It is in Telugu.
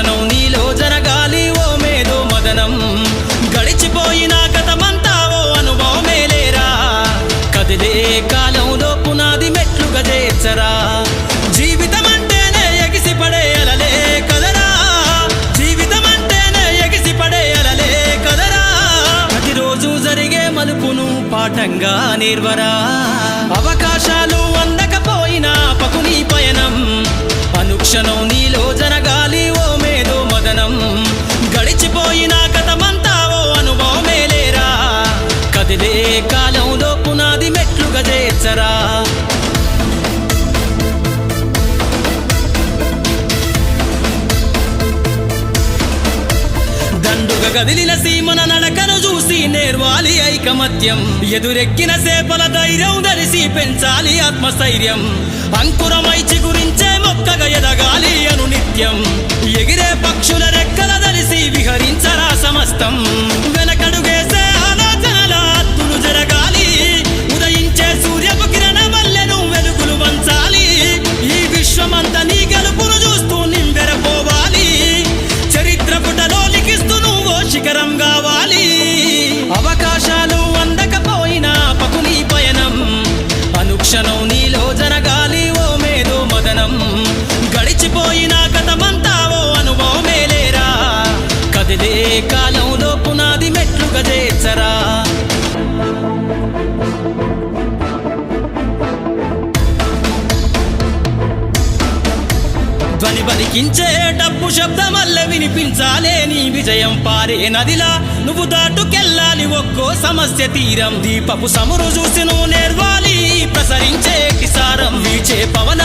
అనుక్షణం నీలో జరగాలి ఓ మేధో మదనం. గడిచిపోయిన గతమంతా ఓ అనుభవమే లేరా? కదిలే కాలంలో పునాది మెట్లుగా చేర్చరా? జీవితం అంటేనే ఎగిసి పడే అలలే కదరా? జీవితం అంటేనే ఎగిసి అలలే కదరా? ప్రతిరోజు జరిగే మలుపును పాఠంగా నిర్వరా? అవకాశాలు కదిలే కాలంలో పునాది మెట్లుగా చేర్చరా దండుగ గదిలిన సీమన నడకను చూసి నేర్వాలి ఐకమత్యం. ఎదురెక్కిన సేపల ధైర్యం ధరిసి పెంచాలి ఆత్మస్థైర్యం. అంకురమై చిగురించే మొక్కగా ఎదగాలి అను నిత్యం ఎగిరే పక్షుల రెక్కల ధరిసి విహరించరా సమస్తం. శిఖరం కావాలి. అవకాశాలు అందకపోయినా పకుని పయనం. అనుక్షణం నీలో జరగాలి ఓ మేధో మదనం. గడిచిపోయిన కథమంతా ఓ అనుభవమే లేరా? కదిలే కాలంలో పునాది మెట్లుగా చేర్చరా? ధ్వని బలికించే డబ్బు శబ్దం కనిపించాలే నీ విజయం పారే నదిలా. నువ్వు దాటుకెళ్ళాలి ఒక్కో సమస్య తీరం. దీపపు సమురు చూసి నువ్వు నేర్వాలి. ప్రసరించే కిసారం వీచే పవన